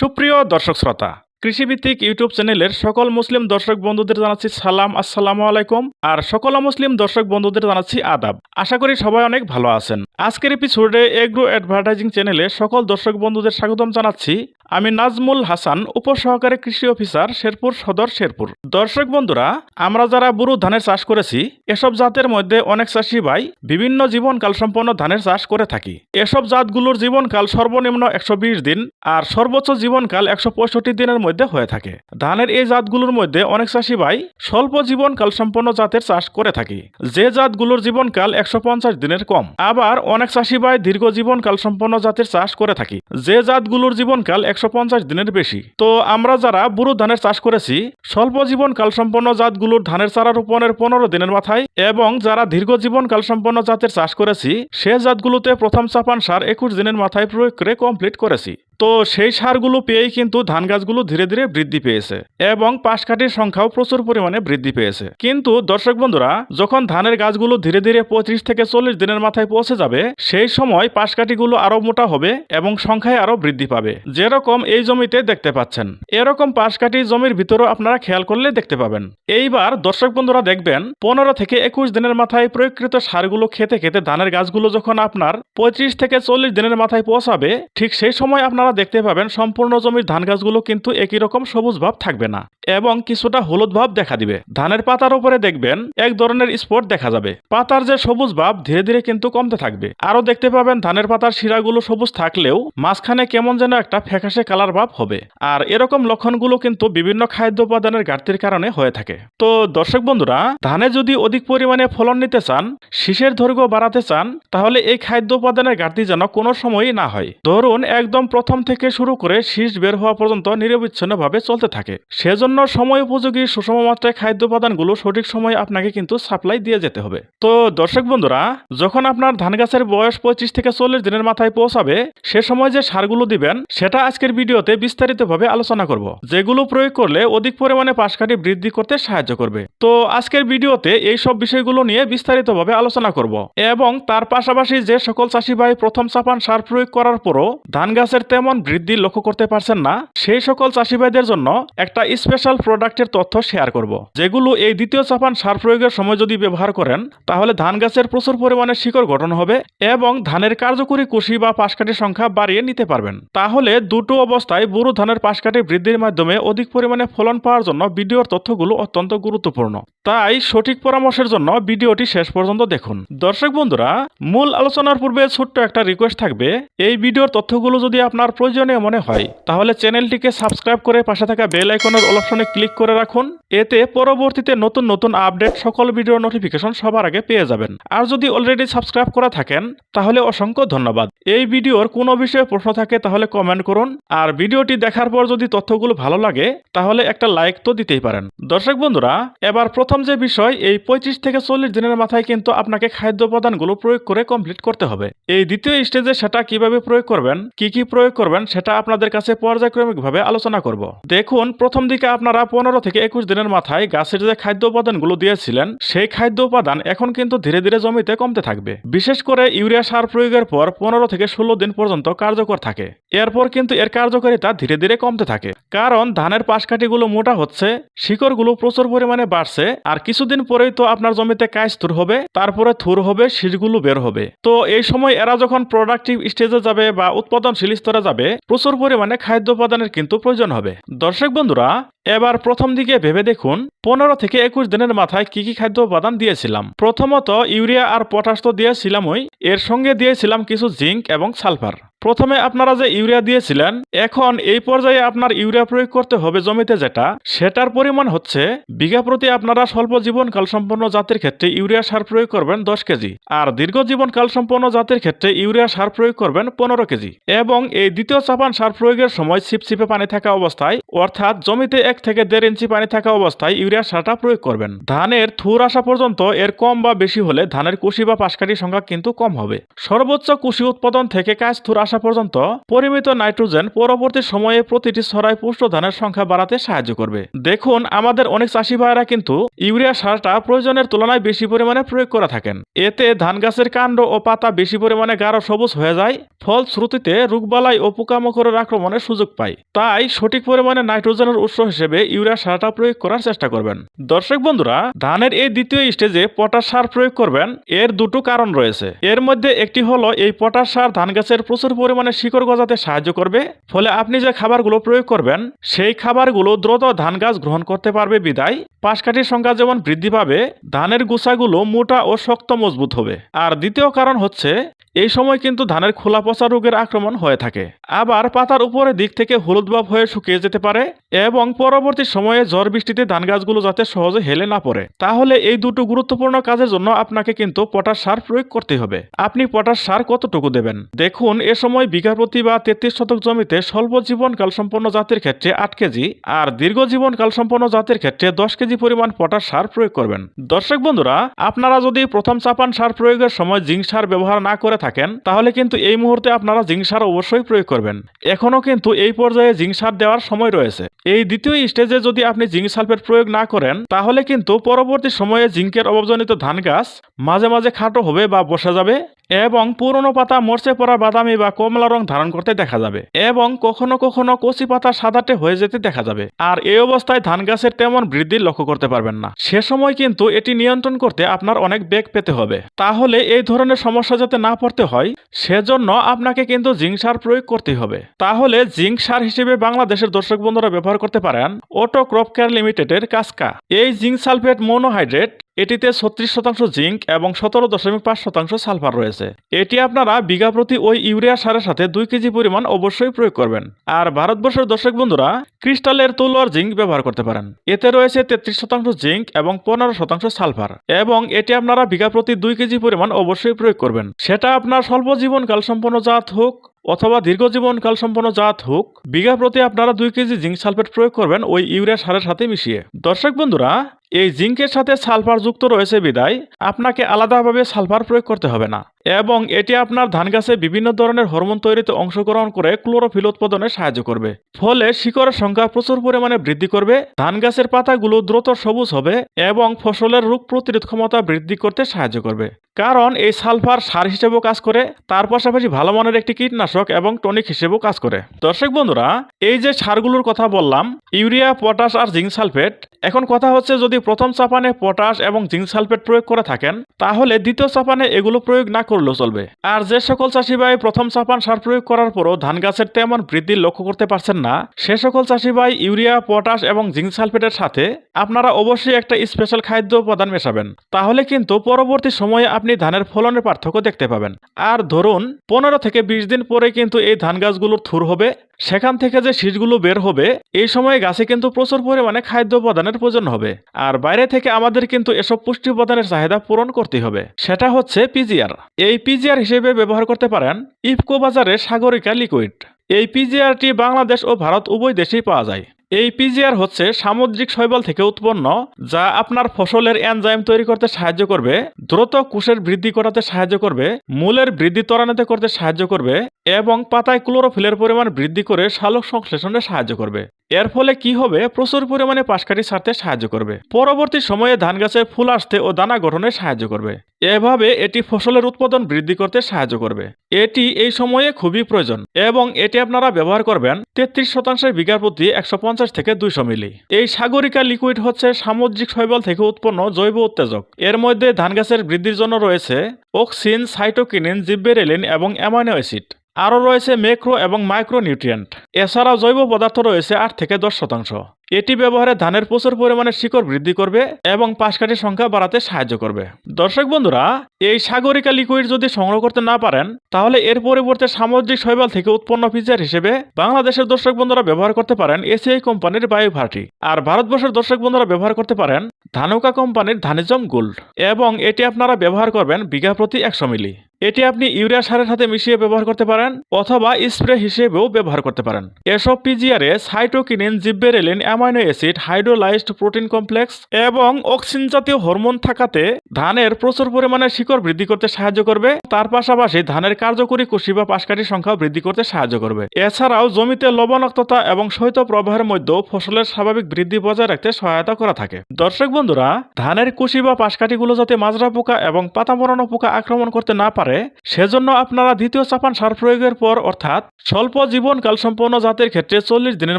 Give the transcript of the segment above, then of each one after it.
সুপ্রিয় দর্শক শ্রোতা, কৃষিভিত্তিক ইউটিউব চ্যানেলের সকল মুসলিম দর্শক বন্ধুদের জানাচ্ছি সালাম, আসসালামু আলাইকুম। আর সকল মুসলিম দর্শক বন্ধুদের জানাচ্ছি আদাব। আশা করি সবাই অনেক ভালো আছেন। আজকের এপিসোডে এগ্রো অ্যাডভার্টাইজিং চ্যানেলে সকল দর্শক বন্ধুদের স্বাগতম জানাচ্ছি। আমি নাজমুল হাসান, উপসহকারী কৃষি অফিসার, শেরপুর সদর শেরপুর। দর্শক বন্ধুরা, আমরা যারা বুরু ধানের চাষ করেছি, এসব জাতের মধ্যে অনেক চাষি ভাই বিভিন্ন জীবনকাল সম্পন্ন ধানের চাষ করে থাকি। এসব জাতগুলোর জীবনকাল সর্বনিম্ন একশো বিশ দিন আর সর্বোচ্চ জীবনকাল একশো পঁয়ষট্টি দিনের মধ্যে হয়ে থাকে। ধানের এই জাতগুলোর মধ্যে অনেক চাষি ভাই স্বল্প জীবনকাল সম্পন্ন জাতের চাষ করে থাকি। যে জাতগুলোর জীবনকাল একশো পঞ্চাশ দিনের কম। আবার অনেক চাষি ভাই দীর্ঘ জীবনকাল সম্পন্ন জাতের চাষ করে থাকি। যে জাতগুলোর জীবনকাল একশো পঞ্চাশ দিনের বেশি। তো আমরা যারা বুড়ো ধানের চাষ করেছি, স্বল্প জীবনকাল সম্পন্ন জাতগুলোর ধানের চারা রোপণের পনেরো দিনের মাথায় এবং যারা দীর্ঘ জীবনকাল সম্পন্ন জাতের চাষ করেছি, সে জাতগুলোতে প্রথম চাপান সার একুশ দিনের মাথায় প্রয়োগ করে কমপ্লিট করেছি। তো সেই সারগুলো পেয়েই কিন্তু ধান গাছগুলো ধীরে ধীরে বৃদ্ধি পেয়েছে এবং পাশকাঠির সংখ্যাও প্রচুর পরিমাণে বৃদ্ধি পেয়েছে। কিন্তু দর্শক বন্ধুরা, যখন ধানের গাছগুলো ধীরে ধীরে পঁয়ত্রিশ থেকে চল্লিশ দিনের মাথায় পৌঁছে যাবে, সেই সময় পাশকাঠিগুলো আরও মোটা হবে এবং সংখ্যায় আরও বৃদ্ধি পাবে। যেরকম এই জমিতে দেখতে পাচ্ছেন, এরকম পাশকাঠি জমির ভিতরেও আপনারা খেয়াল করলে দেখতে পাবেন। এইবার দর্শক বন্ধুরা দেখবেন, পনেরো থেকে একুশ দিনের মাথায় প্রয়োগকৃত সারগুলো খেতে খেতে ধানের গাছগুলো যখন আপনার পঁয়ত্রিশ থেকে চল্লিশ দিনের মাথায় পৌঁছাবে, ঠিক সেই সময় আপনারা দেখতে পাবেন সম্পূর্ণ জমির ধান গাছগুলো কিন্তু একই রকম সবুজ ভাব থাকবে না এবং কিছুটা হলুদ ভাব দেখা দিবে। ধানের পাতার উপরে দেখবেন এক ধরনের স্পট দেখা যাবে। পাতার যে সবুজ ভাব ধীরে ধীরে কিন্তু কমতে থাকবে। আরও দেখতে পাবেন ধানের পাতার শিরাগুলো সবুজ থাকলেও মাঝখানে কেমন যেন একটা ফ্যাকাশে কালার ভাব হবে। আর এরকম লক্ষণগুলো কিন্তু বিভিন্ন খাদ্য উপাদানের ঘাটতির কারণে হয়ে থাকে। তো দর্শক বন্ধুরা, ধানে যদি অধিক পরিমাণে ফলন নিতে চান, শীষের দৈর্ঘ্য বাড়াতে চান, তাহলে এই খাদ্য উপাদানের ঘাটতি যেন কোনো সময়ই না হয়। ধরুন একদম প্রথম থেকে শুরু করে শীষ বের হওয়া পর্যন্ত নিরবিচ্ছিন্নভাবে চলতে থাকে। সেজন্য সময় উপযোগী সুষম মাত্রায় খাদ্য উপাদানগুলো সঠিক সময়ে আপনাকে কিন্তু সাপ্লাই দিয়ে যেতে হবে। তো দর্শক বন্ধুরা, যখন আপনার ধান গাছের বয়স পঁচিশ থেকে চল্লিশ দিনের মাথায় পৌঁছাবে, সে সময় যে সারগুলো দিবেন, সেটা আজকের ভিডিওতে বিস্তারিতভাবে আলোচনা করব, যেগুলো প্রয়োগ করলে অধিক পরিমাণে পাশকাঠি বৃদ্ধি করতে সাহায্য করবে। তো আজকের ভিডিওতে এই সব বিষয়গুলো নিয়ে বিস্তারিতভাবে আলোচনা করব এবং তার পাশাপাশি যে সকল চাষি ভাই প্রথম চাপান সার প্রয়োগ করার পরও ধান গাছের তেমন বৃদ্ধি লক্ষ্য করতে পারছেন না, সেই সকল চাষি ভাইদের জন্য একটা স্পেশাল প্রোডাক্টের তথ্য শেয়ার করব। যেগুলো এই দ্বিতীয় চাপান সার প্রয়োগের সময় যদি ব্যবহার করেন, তাহলে ধান গাছের প্রচুর পরিমাণে শিকড় গঠন হবে এবং ধানের কার্যকরী কুশি বা পাশকাঠির সংখ্যা বাড়িয়ে নিতে পারবেন। তাহলে দুটো অবস্থায় বুড়ো ধানের পাশকাঠি বৃদ্ধির মাধ্যমে অধিক পরিমাণে ফলন পাওয়ার জন্য ভিডিওর তথ্যগুলো অত্যন্ত গুরুত্বপূর্ণ। তাই সঠিক পরামর্শের জন্য ভিডিওটি শেষ পর্যন্ত দেখুন। দর্শক বন্ধুরা, মূল আলোচনার পূর্বে ছোট্ট একটা রিকোয়েস্ট থাকবে। এই ভিডিওর তথ্যগুলো যদি আপনার প্রয়োজনীয় মনে হয়। তাহলে চ্যানেলটিকে সাবস্ক্রাইব করে পাশে থাকা বেল আইকনের অল অপশনে ক্লিক করে রাখুন। এতে পরবর্তীতে নতুন নতুন আপডেট সকল ভিডিও নোটিফিকেশন সবার আগে পেয়ে যাবেন। আর যদি অলরেডি সাবস্ক্রাইব করা থাকেন, তাহলে অসংখ্য ধন্যবাদ। এই ভিডিওর কোনো বিষয়ে প্রশ্ন থাকে, তাহলে কমেন্ট করুন। আর ভিডিওটি দেখার পর যদি তথ্যগুলো ভালো লাগে, তাহলে একটা লাইক তো দিতেই পারেন। দর্শক বন্ধুরা, এবার প্রথম যে বিষয়, এই পঁয়ত্রিশ থেকে চল্লিশ দিনের মাথায় কিন্তু আপনাকে খাদ্য উপাদানগুলো প্রয়োগ করে কমপ্লিট করতে হবে। এই দ্বিতীয় স্টেজে সেটা কীভাবে প্রয়োগ করবেন, কি কি প্রয়োগ করবেন, সেটা আপনাদের কাছে পর্যায়ক্রমিকভাবে আলোচনা করব। দেখুন, প্রথম দিকে আপনারা পনেরো থেকে একুশ দিনের মাথায় গাছের যে খাদ্য উপাদানগুলো দিয়েছিলেন, সেই খাদ্য উপাদান এখন কিন্তু ধীরে ধীরে জমিতে কমতে থাকবে। বিশেষ করে ইউরিয়া সার প্রয়োগের পর পনেরো থেকে ষোলো দিন পর্যন্ত কার্যকর থাকে। এরপর কিন্তু এর কার্যকারিতা ধীরে ধীরে কমতে থাকে। কারণ ধানের পাশকাঠিগুলো মোটা হচ্ছে, শিকড়গুলো প্রচুর পরিমাণে বাড়ছে, আর কিছুদিন পরেই তো আপনার জমিতে কাজ থুর হবে, তারপরে থুর হবে, শীষগুলো বের হবে। তো এই সময় এরা যখন প্রোডাক্টিভ স্টেজে যাবে বা উৎপাদনশীল স্তরে যাবে প্রচুর পরিমাণে খাদ্য উপাদানের কিন্তু প্রয়োজন হবে। দর্শক বন্ধুরা, এবার প্রথম দিকে ভেবে দেখুন, পনেরো থেকে একুশ দিনের মাথায় কি কি খাদ্য উপাদান দিয়েছিলাম। প্রথমত ইউরিয়া আর পটাশ তো দিয়েছিলামই, এর সঙ্গে দিয়েছিলাম কিছু জিঙ্ক এবং সালফার। প্রথমে আপনারা যে ইউরিয়া দিয়েছিলেন, এখন এই পর্যায়ে আপনার ইউরিয়া প্রয়োগ করতে হবে জমিতে যেটা, সেটার পরিমাণ হচ্ছে বিঘা প্রতি আপনারা স্বল্প জীবনকাল সম্পন্ন জাতের ক্ষেত্রে ইউরিয়া সার প্রয়োগ করবেন দশ কেজি, আর দীর্ঘ জীবনকাল সম্পন্ন জাতের ক্ষেত্রে ইউরিয়া সার প্রয়োগ করবেন পনেরো কেজি, এবং এই দ্বিতীয় চাপান সার প্রয়োগের সময় ছিপছিপে পানি থাকা অবস্থায়, অর্থাৎ জমিতে এক থেকে দেড় ইঞ্চি পানি থাকা অবস্থায় ইউরিয়া সারটা প্রয়োগ করবেন। ধানের থুর আসা পর্যন্ত এর কম বা বেশি হলে ধানের কুশি বা পাশকাঠির সংখ্যা কিন্তু কম হবে। সর্বোচ্চ কুশি উৎপাদন থেকে কাজ থুর আসা পর্যন্ত পরিমিত নাইট্রোজেন পরবর্তী সময়ে প্রতিটি ছড়াই পুষ্ট ধানের সংখ্যা বাড়াতে সাহায্য করবে। দেখুন, আমাদের অনেক চাষি ভাইয়েরা কিন্তু ইউরিয়া সারটা প্রয়োজনের তুলনায় বেশি পরিমাণে প্রয়োগ করে থাকেন। এতে ধান গাছের কাণ্ড ও পাতা বেশি পরিমাণে গাঢ় সবুজ হয়ে যায়, ফলশ্রুতিতে রোগবালাই ও পোকামাকড়ের আক্রমণের সুযোগ পায়। তাই সঠিক পরিমাণে নাইট্রোজেনের উৎস হিসেবে ইউরিয়া সারটা প্রয়োগ করার চেষ্টা করবেন। দর্শক বন্ধুরা, ধানের এই দ্বিতীয় স্টেজে পটাশ সার প্রয়োগ করবেন, এর দুটো কারণ রয়েছে। এর মধ্যে একটি হলো এই পটাশ সার ধান গাছের প্রচুর পরিমাণে শিকড় গজাতে সাহায্য করবে। ফলে আপনি যে খাবারগুলো প্রয়োগ করবেন, সেই খাবারগুলো দ্রুত ধান গাছ গ্রহণ করতে পারবে বিদায়। পাশকাঠির সংখ্যা যেমন বৃদ্ধি পাবে, ধানের গুছাগুলো মোটা ও শক্ত মজবুত হবে। আর দ্বিতীয় কারণ হচ্ছে এই সময় কিন্তু ধানের খোলা পচা রোগের আক্রমণ হয়ে থাকে। আবার পাতার উপরের দিক থেকে হলুদ ভাব হয়ে শুকিয়ে যেতে পারে এবং পরবর্তী সময়ে ঝড় বৃষ্টিতে ধান গাছগুলো যাতে সহজে হেলে না পড়ে। তাহলে এই দুটো গুরুত্বপূর্ণ কাজের জন্য আপনাকে কিন্তু পটাশ সার প্রয়োগ করতে হবে। আপনি পটাশ সার কতটুকু দেবেন? দেখুন, এ সময় বিঘা প্রতি বা তেত্রিশ শতক জমিতে স্বল্প জীবনকাল সম্পন্ন জাতের ক্ষেত্রে আট কেজি আর দীর্ঘ জীবনকাল সম্পন্ন জাতের ক্ষেত্রে দশ কেজি পরিমাণ পটাশ সার প্রয়োগ করবেন। দর্শক বন্ধুরা, আপনারা যদি প্রথম চাপান সার প্রয়োগের সময় জিঙ্ক সার ব্যবহার না করে থাকেন, তাহলে কিন্তু এই মুহূর্তে আপনারা জিংসার সার অবশ্যই প্রয়োগ করবেন। এখনও কিন্তু এই পর্যায়ে জিংসার সার দেওয়ার সময় রয়েছে। এই দ্বিতীয় স্টেজে যদি আপনি জিঙ্ক সালফেট প্রয়োগ না করেন, তাহলে কিন্তু পরবর্তী সময়ে জিঙ্কের অভাবজনিত ধান গাছ মাঝে মাঝে খাটো হবে বা বসে যাবে। এবং পুরনো পাতা মরচে পড়া বাদামি বা কমলা রং ধারণ করতে দেখা যাবে এবং কখনো কখনো কচি পাতা সাদাটে হয়ে যেতে দেখা যাবে। আর এই অবস্থায় ধান গাছের তেমন বৃদ্ধি লক্ষ্য করতে পারবেন না। সে সময় কিন্তু এটি নিয়ন্ত্রণ করতে আপনার অনেক বেগ পেতে হবে। তাহলে এই ধরনের সমস্যা যাতে না পড়তে হয়, সেজন্য আপনাকে কিন্তু জিঙ্ক সার প্রয়োগ করতে হবে। তাহলে জিঙ্ক সার হিসেবে বাংলাদেশের দর্শক বন্ধুরা ব্যবহার করতে পারেন অটো ক্রপ কেয়ার লিমিটেডের কাসকা। এই জিঙ্ক সালফেট মোনোহাইড্রেট এটিতে ছত্রিশ শতাংশ জিঙ্ক এবং সতেরো দশমিক পাঁচ শতাংশ সালফার রয়েছে। এটি আপনারা বিঘা প্রতি ওই ইউরিয়া সারের সাথে দুই কেজি পরিমাণ অবশ্যই প্রয়োগ করবেন। আর ভারতবর্ষের দর্শক বন্ধুরা, ক্রিস্টালের তুলোর জিঙ্ক ব্যবহার করতে পারেন। এতে রয়েছে তেত্রিশ শতাংশ জিঙ্ক এবং পনেরো শতাংশ সালফার এবং এটি আপনারা বিঘা প্রতি দুই কেজি পরিমাণ অবশ্যই প্রয়োগ করবেন। সেটা আপনার স্বল্প জীবনকাল সম্পন্ন জাত হোক অথবা দীর্ঘ জীবনকাল সম্পন্ন জাত হোক, বিঘা প্রতি আপনারা দুই কেজি জিঙ্ক সালফেট প্রয়োগ করবেন ওই ইউরিয়া সারের সাথে মিশিয়ে। দর্শক বন্ধুরা এই জিঙ্কের সাথে সালফার যুক্ত রয়েছে বিদায়। আপনাকে আলাদাভাবে সালফার প্রয়োগ করতে হবে না। এবং এটি আপনার ধান গাছে বিভিন্ন ধরনের হরমোন তৈরিতে অংশগ্রহণ করে ক্লোরোফিল উৎপাদনে সাহায্য করবে। ফলে শিকড়ের সংখ্যা প্রচুর পরিমাণে বৃদ্ধি করবে, ধান গাছের পাতাগুলো দ্রুত সবুজ হবে এবং ফসলের রোগ প্রতিরোধ ক্ষমতা বৃদ্ধি করতে সাহায্য করবে। কারণ এই সালফার সার হিসেবেও কাজ করে, তার পাশাপাশি ভালো মানের একটি কীটনাশক এবং টনিক হিসেবেও কাজ করে। দর্শক বন্ধুরা, এই যে সারগুলোর কথা বললাম, ইউরিয়া, পটাশ আর জিঙ্ক সালফেট, এখন কথা হচ্ছে যদি প্রথম চাপানে পটাশ এবং জিঙ্ক সালফেট প্রয়োগ করে থাকেন, তাহলে দ্বিতীয় চাপানে এগুলো প্রয়োগ না করলেও চলবে। আর যে সকল চাষি ভাই প্রথম চাপান সার প্রয়োগ করার পরও ধান গাছের তেমন বৃদ্ধি লক্ষ্য করতে পারছেন না, সে সকল চাষি ভাই ইউরিয়া, পটাশ এবং জিঙ্ক সালফেটের সাথে আপনারা অবশ্যই একটা স্পেশাল খাদ্য উপাদান মেশাবেন। তাহলে কিন্তু পরবর্তী সময়ে আপনি ধানের ফলনের পার্থক্য দেখতে পাবেন। আর ধরুন, পনেরো থেকে বিশ দিন পরে কিন্তু এই ধান গাছগুলোর থুর হবে সেখান থেকে যে শীষগুলো বের হবে, এই সময়ে গাছে কিন্তু প্রচুর পরিমাণে খাদ্য উপাদানের প্রয়োজন হবে। আর বাইরে থেকে আমাদের কিন্তু এসব পুষ্টি উপাদানের চাহিদা পূরণ করতে হবে। সেটা হচ্ছে পিজিআর। এই পিজিআর হিসেবে ব্যবহার করতে পারেন ইফকো বাজারে সাগরিকা লিকুইড। এই পিজিআরটি বাংলাদেশ ও ভারত উভয় দেশেই পাওয়া যায়। এই পিজিআর হচ্ছে সামুদ্রিক শৈবাল থেকে উৎপন্ন, যা আপনার ফসলের এনজাইম তৈরি করতে সাহায্য করবে, দ্রুত কোষের বৃদ্ধি করাতে সাহায্য করবে, মূলের বৃদ্ধি ত্বরান্বিত করতে সাহায্য করবে এবং পাতায় ক্লোরোফিলের পরিমাণ বৃদ্ধি করে সালোক সংশ্লেষণে সাহায্য করবে। এর ফলে কি হবে? প্রচুর পরিমাণে পাশকাঠি ছাড়তে সাহায্য করবে। পরবর্তী সময়ে ধান গাছের ফুল আসতে ও দানা গঠনে সাহায্য করবে। এভাবে এটি ফসলের উৎপাদন বৃদ্ধি করতে সাহায্য করবে। এটি এই সময়ে খুবই প্রয়োজন এবং এটি আপনারা ব্যবহার করবেন তেত্রিশ শতাংশের বিঘার প্রতি একশো পঞ্চাশ থেকে দুইশো মিলি। এই সাগরিকা লিকুইড হচ্ছে সামুদ্রিক শৈবল থেকে উৎপন্ন জৈব উত্তেজক। এর মধ্যে ধান গাছের বৃদ্ধির জন্য রয়েছে অক্সিন, সাইটোকিনিন, জিব্বেরেলিন এবং অ্যামাইনো অ্যাসিড। আরও রয়েছে মেক্রো এবং মাইক্রো নিউট্রিয়েন্ট এছাড়াও জৈব পদার্থ রয়েছে আট থেকে দশ শতাংশ। এটি ব্যবহারে ধানের প্রচুর পরিমাণে শিকড় বৃদ্ধি করবে এবং পাশকাঠির সংখ্যা বাড়াতে সাহায্য করবে। দর্শক বন্ধুরা, এই সাগরিকা লিকুইড যদি সংগ্রহ করতে না পারেন, তাহলে এর পরিবর্তে সামুদ্রিক শৈবাল থেকে উৎপন্ন ফিচার হিসেবে বাংলাদেশের দর্শক বন্ধুরা ব্যবহার করতে পারেন এসিআই কোম্পানির বায়ু ভার্টি আর ভারতবর্ষের দর্শক বন্ধুরা ব্যবহার করতে পারেন ধানুকা কোম্পানির ধানিজম গোল্ড। এবং এটি আপনারা ব্যবহার করবেন বিঘা প্রতি একশো মিলি। এটি আপনি ইউরিয়া সারের সাথে মিশিয়ে ব্যবহার করতে পারেন অথবা স্প্রে হিসেবেও ব্যবহার করতে পারেন। এসব পিজিআরে cytokinin, gibberellin, amino acid, hydrolysed protein complex এবং অক্সিন জাতীয় হরমোন থাকাতে ধানের প্রচুর পরিমাণে শিকড় বৃদ্ধি করতে সাহায্য করবে। তার পাশাপাশি ধানের কার্যকরী কুশি বা পাশকাঠির সংখ্যা বৃদ্ধি করতে সাহায্য করবে। এছাড়াও জমিতে লবণাক্ততা এবং শৈত্য প্রবাহের মধ্যেও ফসলের স্বাভাবিক বৃদ্ধি বজায় রাখতে সহায়তা করা থাকে। দর্শক বন্ধুরা, ধানের কুশি বা পাশকাঠিগুলো যাতে মাজরা পোকা এবং পাতা মরানো পোকা আক্রমণ করতে না পারে সেজন্য আপনারা দ্বিতীয় চাপান সার প্রয়োগের পর অর্থাৎ স্বল্প জীবনকাল সম্পন্ন জাতের ক্ষেত্রে চল্লিশ দিনের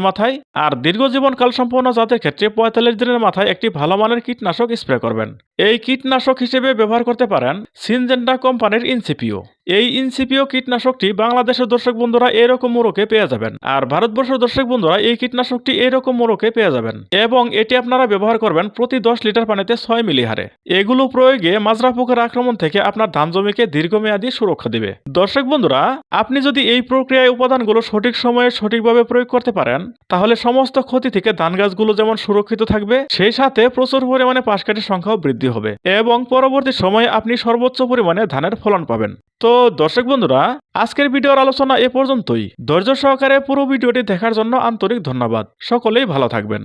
মাথায় আর দীর্ঘ জীবনকাল সম্পন্ন জাতের ক্ষেত্রে পঁয়তাল্লিশ দিনের মাথায় একটি ভালো মানের কীটনাশক স্প্রে করবেন। এই কীটনাশক হিসেবে ব্যবহার করতে পারেন সিনজেন্ডা কোম্পানির ইনসিপিও। এই ইনসিপিও কীটনাশকটি বাংলাদেশের দর্শক বন্ধুরা এরকম মোড়কে পেয়ে যাবেন। আর ভারতবর্ষের দর্শক বন্ধুরা এই কীটনাশকটি এরকম মোড়কে পেয়ে যাবেন। এবং এটি আপনারা ব্যবহার করবেন প্রতি দশ লিটার পানিতে ছয় মিলি হারে এগুলো প্রয়োগে মাজরা পোকার আক্রমণ থেকে আপনার ধান জমিকে দীর্ঘমেয়াদী সুরক্ষা দেবে। দর্শক বন্ধুরা, আপনি যদি এই প্রক্রিয়ায় উপাদানগুলো সঠিক সময়ে সঠিকভাবে প্রয়োগ করতে পারেন, তাহলে সমস্ত ক্ষতি থেকে ধান গাছগুলো যেমন সুরক্ষিত থাকবে, সেই সাথে প্রচুর পরিমাণে পাশকাঠির সংখ্যাও বৃদ্ধি হবে এবং পরবর্তী সময়ে আপনি সর্বোচ্চ পরিমাণে ধানের ফলন পাবেন। তো দর্শক বন্ধুরা, আজকের ভিডিওর আলোচনা এ পর্যন্তই। ধৈর্য সহকারে পুরো ভিডিওটি দেখার জন্য আন্তরিক ধন্যবাদ। সকলেই ভালো থাকবেন।